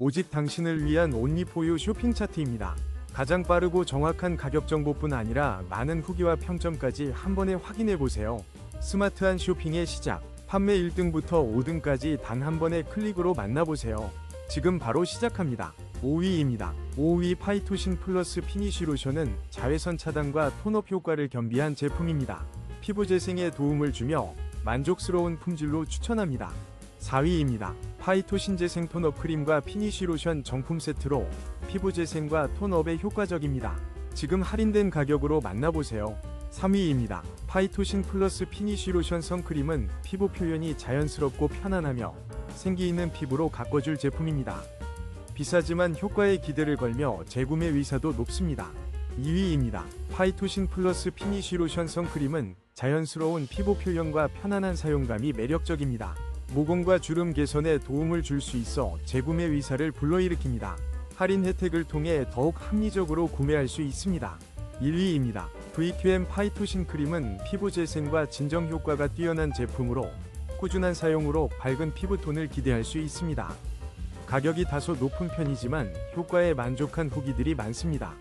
오직 당신을 위한 온리포유 쇼핑 차트입니다. 가장 빠르고 정확한 가격 정보뿐 아니라 많은 후기와 평점까지 한 번에 확인해 보세요. 스마트한 쇼핑의 시작. 판매 1등부터 5등까지 단 한 번의 클릭으로 만나보세요. 지금 바로 시작합니다. 5위입니다. 5위 파이토싱 플러스 피니쉬 로션은 자외선 차단과 톤업 효과를 겸비한 제품입니다. 피부 재생에 도움을 주며 만족스러운 품질로 추천합니다. 4위입니다. 파이토 신재 생 톤업 크림과 피니쉬 로션 정품 세트로 피부 재생과 톤업에 효과적입니다. 지금 할인된 가격으로 만나보세요. 3위입니다. 파이토신 플러스 피니쉬 로션 선크림은 피부 표현이 자연스럽고 편안하며 생기 있는 피부로 가꿔줄 제품입니다. 비싸지만 효과에 기대를 걸며 재구매 의사도 높습니다. 2위입니다. 파이토신 플러스 피니쉬 로션 선크림은 자연스러운 피부 표현과 편안한 사용감이 매력적입니다. 모공과 주름 개선에 도움을 줄 수 있어 재구매 의사를 불러일으킵니다. 할인 혜택을 통해 더욱 합리적으로 구매할 수 있습니다. 1위입니다. VQM 파이토신 크림은 피부 재생과 진정 효과가 뛰어난 제품으로 꾸준한 사용으로 밝은 피부톤을 기대할 수 있습니다. 가격이 다소 높은 편이지만 효과에 만족한 후기들이 많습니다.